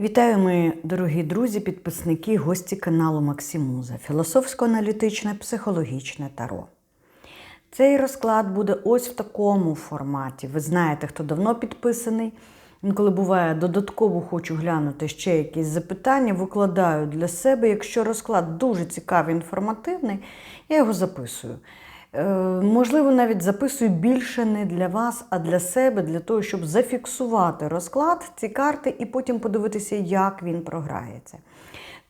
Вітаю, мої дорогі друзі, підписники, гості каналу Максимуза, філософсько-аналітичне, психологічне таро. Цей розклад буде ось в такому форматі. Ви знаєте, хто давно підписаний. Інколи буває, додатково хочу глянути ще якісь запитання, викладаю для себе. Якщо розклад дуже цікавий, інформативний, я його записую. Е, Можливо, навіть записую більше не для вас, а для себе, для того, щоб зафіксувати розклад, ці карти, і потім подивитися, як він програється.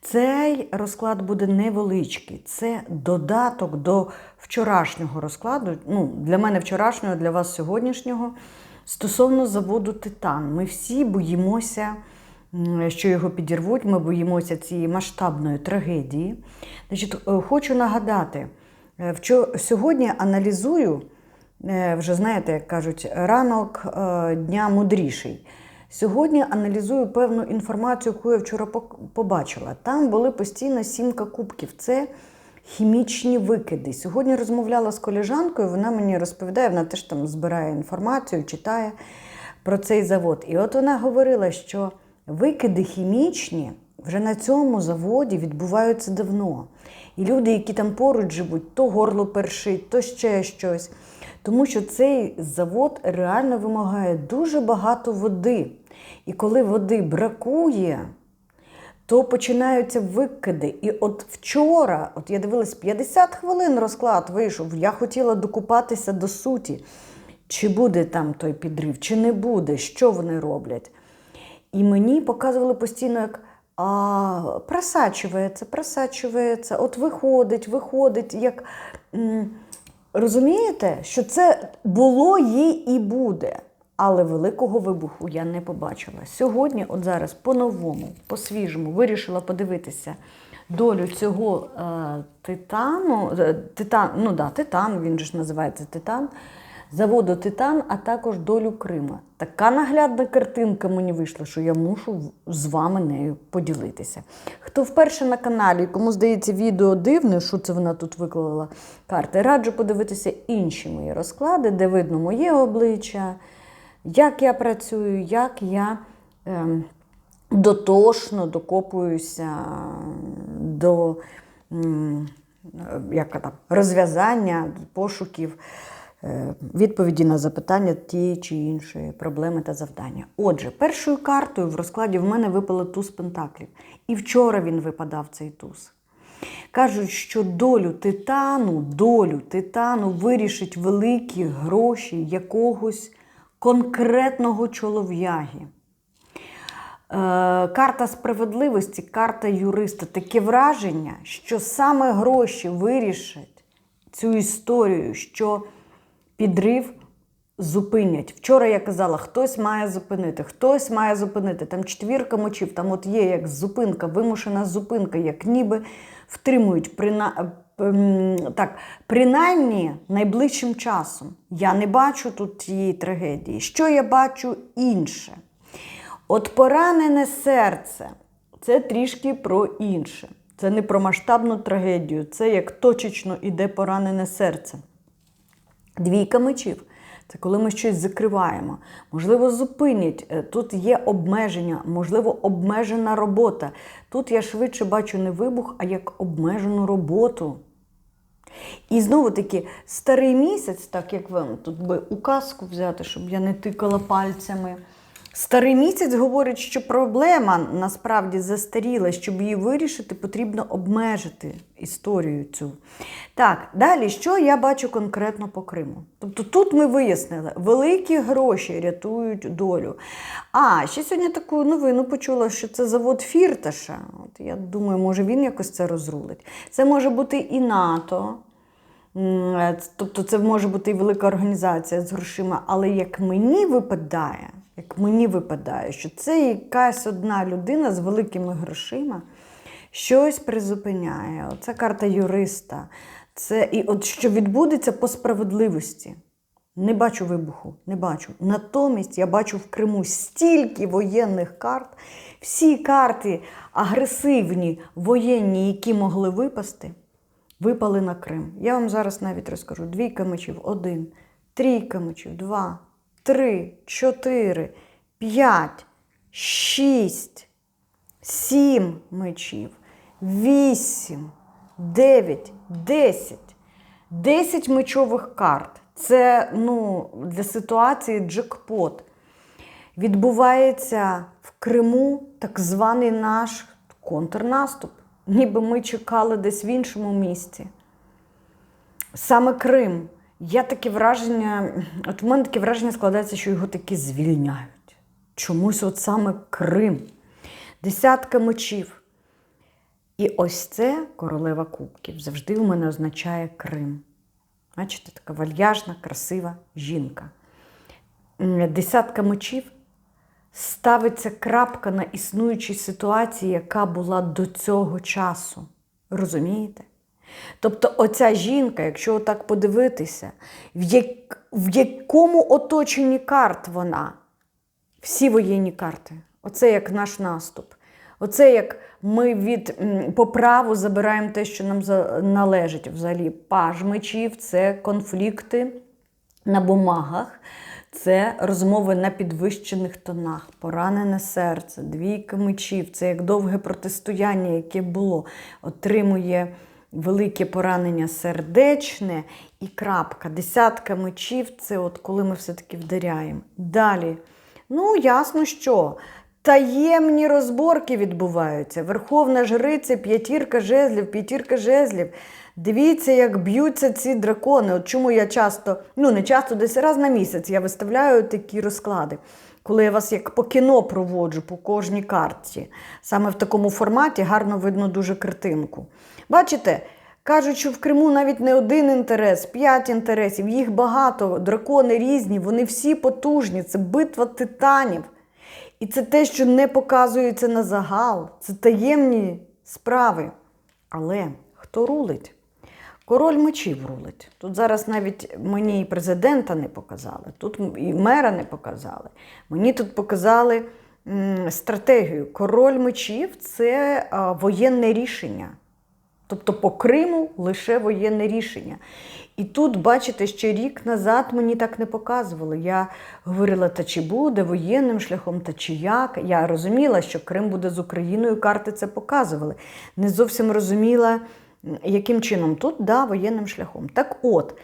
Цей розклад буде невеличкий, це додаток до вчорашнього розкладу. Ну, для мене вчорашнього, для вас сьогоднішнього. Стосовно заводу Титан, ми всі боїмося, що його підірвуть. Ми боїмося цієї масштабної трагедії. Значить, е, хочу нагадати, сьогодні аналізую, е, вже знаєте, як кажуть, ранок е, дня мудріший. Сьогодні аналізую певну інформацію, яку я вчора побачила. Там були постійно сімка кубків. Це хімічні викиди. Сьогодні розмовляла з коліжанкою, вона мені розповідає, вона теж там збирає інформацію, читає про цей завод. І от вона говорила, що викиди хімічні вже на цьому заводі відбуваються давно. І люди, які там поруч живуть, то горло першить, то ще щось. Тому що цей завод реально вимагає дуже багато води. І коли води бракує, то починаються викиди. І от вчора, от я дивилась, 50 хвилин розклад вийшов. Я хотіла докупатися до суті, чи буде там той підрив, чи не буде, що вони роблять. І мені показували постійно, як а, просачується, просачується, от виходить, виходить, як. Розумієте, що це було, є і буде. Але великого вибуху я не побачила. Сьогодні, от зараз, по-новому, по-свіжому, вирішила подивитися долю цього е, титану. е, Титан, ну да, титан, він же ж називається титан, заводу Титан, а також долю Крима. Така наглядна картинка мені вийшла, що я мушу з вами нею поділитися. Хто вперше на каналі, кому здається відео дивне, що це вона тут виклала карти, раджу подивитися інші мої розклади, де видно моє обличчя, як я працюю, як я. ем, дотошно докопуюся до м, як там, розв'язання пошуків, е, відповіді на запитання тієї чи іншої проблеми та завдання. Отже, першою картою в розкладі в мене випала туз пентаклів. І вчора він випадав цей туз. Кажуть, що долю титану, долю титану вирішить великі гроші якогось конкретного чолов'яги. Е, Карта справедливості, карта юриста. Таке враження, що саме гроші вирішать цю історію, що підрив зупинять. Вчора я казала, хтось має зупинити, хтось має зупинити. Там четвірка мочів, там от є як зупинка, вимушена зупинка, як ніби втримують прина... ем, так, принаймні найближчим часом. Я не бачу тут тієї трагедії. Що я бачу інше? От поранене серце це трішки про інше. Це не про масштабну трагедію, це як точечно іде поранене серце. Двійка мечів це коли ми щось закриваємо. Можливо, зупинять. Е, Тут є обмеження, можливо, обмежена робота. Тут я швидше бачу не вибух, а як обмежену роботу. І знову таки, старий місяць, так як вам тут би указку взяти, щоб я не тикала пальцями. Старий місяць говорить, що проблема насправді застаріла, щоб її вирішити, потрібно обмежити історію цю. Так, далі, що я бачу конкретно по Криму? Тобто тут ми вияснили, великі гроші рятують долю. А, ще сьогодні таку новину почула, що це завод Фірташа. От я думаю, може він якось це розрулить. Це може бути і НАТО. Е, Тобто це може бути і велика організація з грошима, але як мені випадає, як мені випадає, що це якась одна людина з великими грошима щось призупиняє. Оце карта юриста. Це і от що відбудеться по справедливості. Не бачу вибуху, не бачу. Натомість я бачу в Криму стільки воєнних карт, всі карти агресивні, воєнні, які могли випасти, випали на Крим. Я вам зараз навіть розкажу: двійка мечів один, трійка мечів, два, три, чотири, п'ять, шість. сім мечів, вісім, дев'ять, десять. Десять мечових карт. Це ну, для ситуації джекпот. Відбувається в Криму так званий наш контрнаступ. Ніби ми чекали десь в іншому місці. Саме Крим. Я таке враження, от в мене таке враження складається, що його таки звільняють. Чомусь от саме Крим. Десятка мечів. І ось це королева кубків. Завжди у мене означає Крим. Бачите, така вальяжна, красива жінка. Десятка мечів ставиться крапка на існуючій ситуації, яка була до цього часу. Розумієте? Тобто, оця жінка, якщо так подивитися, в, як, в якому оточенні карт вона? Всі воєнні карти. Оце як наш наступ. Оце як ми від по праву забираємо те, що нам належить. Взагалі, паж мечів це конфлікти на бумагах, це розмови на підвищених тонах, поранене серце, двійка мечів, це як довге протистояння, яке було, отримує велике поранення сердечне і крапка. Десятка мечів це от коли ми все-таки вдаряємо. Далі. Ну, ясно, що. Таємні розборки відбуваються. Верховна жриця, п'ятірка жезлів, п'ятірка жезлів. Дивіться, як б'ються ці дракони. От чому я часто, ну не часто, десь раз на місяць я виставляю такі розклади, коли я вас як по кіно проводжу по кожній карті. Саме в такому форматі гарно видно дуже картинку. Бачите? Кажуть, що в Криму навіть не один інтерес, п'ять інтересів, їх багато, дракони різні, вони всі потужні. Це битва титанів. І це те, що не показується на загал, це таємні справи. Але хто рулить? Король мечів рулить. Тут зараз навіть мені і президента не показали, тут і мера не показали. Мені тут показали стратегію. Король мечів це воєнне рішення. Тобто по Криму лише воєнне рішення. І тут, бачите, ще рік назад мені так не показували. Я говорила, та чи буде воєнним шляхом, та чи як. Я розуміла, що Крим буде з Україною, карти це показували. Не зовсім розуміла, яким чином тут, да, воєнним шляхом. Так от,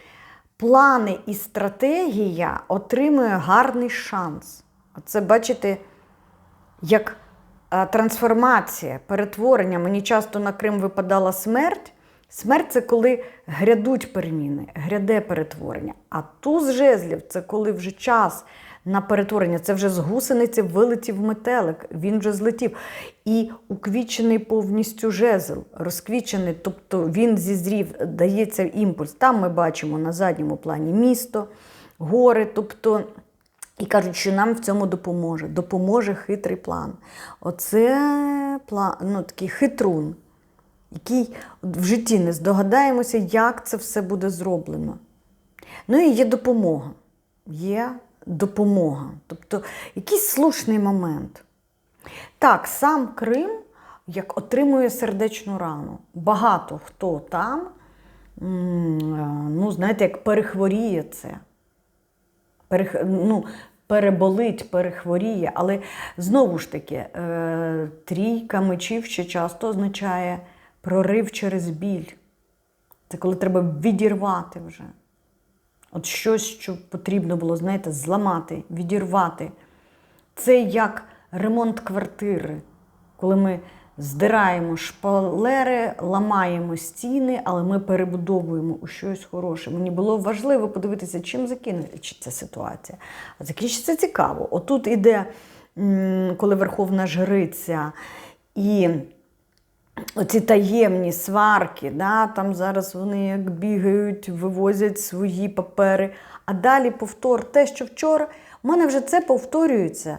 плани і стратегія отримує гарний шанс. Оце, бачите, як е, трансформація, перетворення. Мені часто на Крим випадала смерть. Смерть це коли грядуть переміни, гряде перетворення. А туз жезлів це коли вже час на перетворення. Це вже з гусениці вилетів метелик, він вже злетів. І уквічений повністю жезл, розквічений, тобто він зізрів, дається імпульс. Там ми бачимо на задньому плані місто, гори. тобто і кажуть, що нам в цьому допоможе. Допоможе хитрий план. Оце план, ну, такий хитрун, який в житті не здогадаємося, як це все буде зроблено. Ну і є допомога. Є допомога. Тобто якийсь слушний момент. Так, сам Крим як отримує сердечну рану. Багато хто там, е, ну, знаєте, як перехворіє це перех... ну, переболить, перехворіє. Але знову ж таки, е... трійка мечів ще часто означає прорив через біль. Це коли треба відірвати вже. От щось, що потрібно було, знаєте, зламати, відірвати. Це як ремонт квартири, коли ми здираємо шпалери, ламаємо стіни, але ми перебудовуємо у щось хороше. Мені було важливо подивитися, чим закінчиться ситуація. А закінчиться цікаво. Отут іде, коли Верховна Жриця і оці таємні сварки, да, там зараз вони як бігають, вивозять свої папери. А далі повтор те, що вчора, в мене вже це повторюється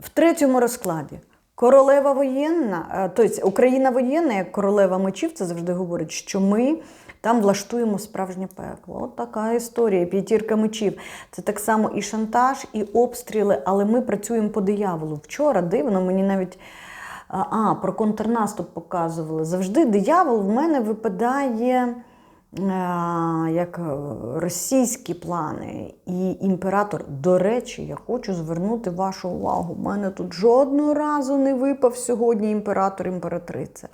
в третьому розкладі. Королева воєнна, е, тобто Україна воєнна, як королева мечів, це завжди говорить, що ми там влаштуємо справжнє пекло. От така історія. П'ятірка мечів. Це так само і шантаж, і обстріли, але ми працюємо по дияволу. Вчора дивно, мені навіть а, про контрнаступ показували. Завжди диявол в мене випадає як е, російські плани і імператор. До речі, я хочу звернути вашу увагу. У мене тут жодного разу не випав сьогодні імператор імператриця.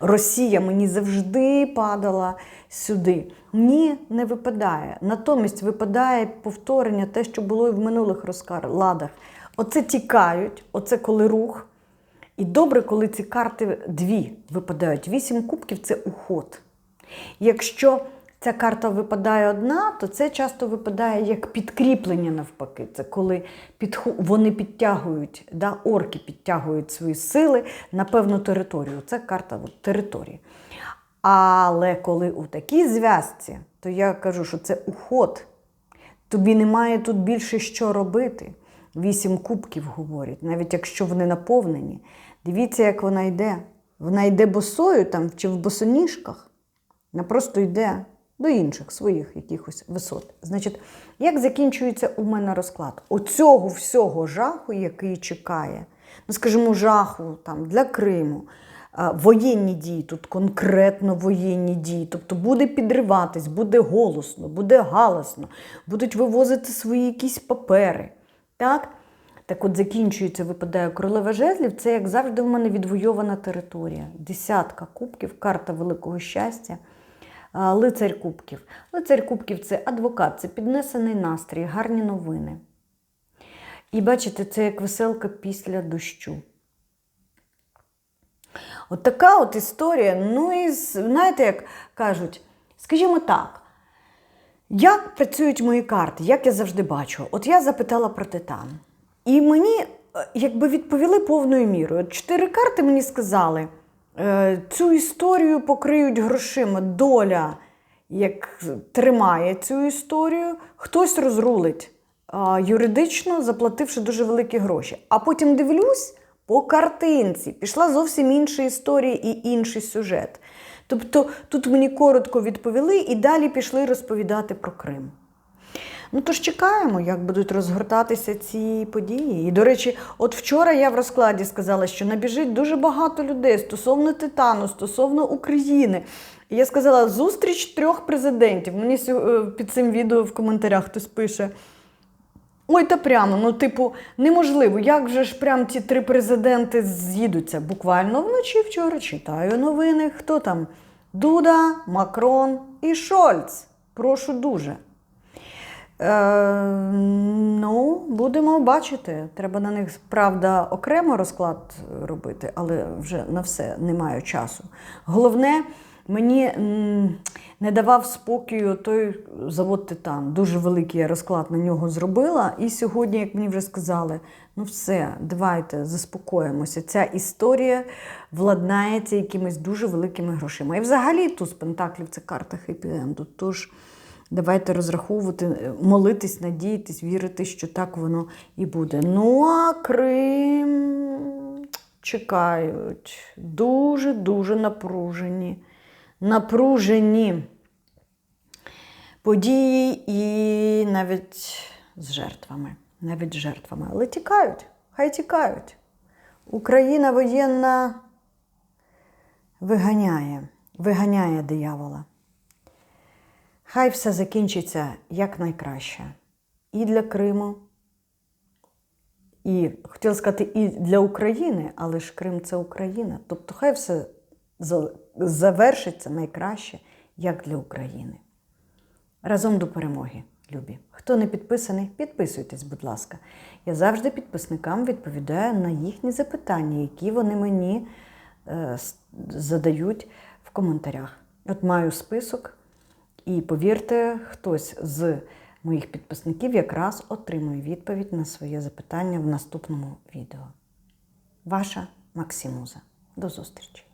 Росія мені завжди падала сюди. Ні, не випадає. Натомість випадає повторення те, що було і в минулих розкладах. Оце тікають, оце коли рух. І добре, коли ці карти дві випадають. Вісім кубків це уход. Якщо ця карта випадає одна, то це часто випадає як підкріплення навпаки. Це коли підху... вони підтягують, да, орки підтягують свої сили на певну територію. Це карта от, території. Але коли у такій зв'язці, то я кажу, що це уход. Тобі немає тут більше що робити. Вісім кубків говорять, навіть якщо вони наповнені. Дивіться, як вона йде. Вона йде босою там чи в босоніжках. Вона просто йде до інших своїх якихось висот. Значить, як закінчується у мене розклад? Оцього всього жаху, який чекає, ну, скажімо, жаху там, для Криму, воєнні дії, тут конкретно воєнні дії. Тобто буде підриватись, буде голосно, буде галасно, будуть вивозити свої якісь папери. Так? Так от закінчується, випадає королева жезлів, це, як завжди, у мене відвойована територія. Десятка кубків, карта великого щастя, лицарь кубків. Лицарь кубків це адвокат, це піднесений настрій, гарні новини. І бачите, це як веселка після дощу. От така от історія. Ну і знаєте, як кажуть, скажімо так. Як працюють мої карти, як я завжди бачу? От я запитала про титан. І мені е, якби відповіли повною мірою. Чотири карти мені сказали, е, цю історію покриють грошима. Доля як тримає цю історію, хтось розрулить юридично, заплативши дуже великі гроші. А потім дивлюсь по картинці, пішла зовсім інша історія і інший сюжет. Тобто тут мені коротко відповіли і далі пішли розповідати про Крим. Ну тож чекаємо, як будуть розгортатися ці події. І, до речі, от вчора я в розкладі сказала, що набіжить дуже багато людей стосовно Титану, стосовно України. І я сказала, зустріч трьох президентів. Мені е, під цим відео в коментарях хтось пише. Ой, та прямо, ну, типу, неможливо. Як же ж прям ті три президенти з'їдуться? Буквально вночі вчора читаю новини. Хто там? Дуда, Макрон і Шольц. Прошу дуже. Е, ну, будемо бачити. Треба на них, правда, окремо розклад робити, але вже на все не маю часу. Головне, мені не давав спокою той завод Титан. Дуже великий я розклад на нього зробила. І сьогодні, як мені вже сказали, ну все, давайте заспокоїмося. Ця історія владнається якимись дуже великими грошима. І взагалі туз Пентаклів це карта хеппі-енду. Тож давайте розраховувати, молитись, надіятись, вірити, що так воно і буде. Ну а Крим чекають. Дуже-дуже напружені. Напружені події і навіть з жертвами. Навіть з жертвами. Але тікають, хай тікають. Україна воєнна виганяє, виганяє диявола. Хай все закінчиться якнайкраще. І для Криму, і хотіла сказати, і для України, але ж Крим це Україна. Тобто, хай все завершиться найкраще, як для України. Разом до перемоги, любі. Хто не підписаний, підписуйтесь, будь ласка. Я завжди підписникам відповідаю на їхні запитання, які вони мені е, задають в коментарях. От маю список, і повірте, хтось з моїх підписників якраз отримує відповідь на своє запитання в наступному відео. Ваша Максимуза. До зустрічі!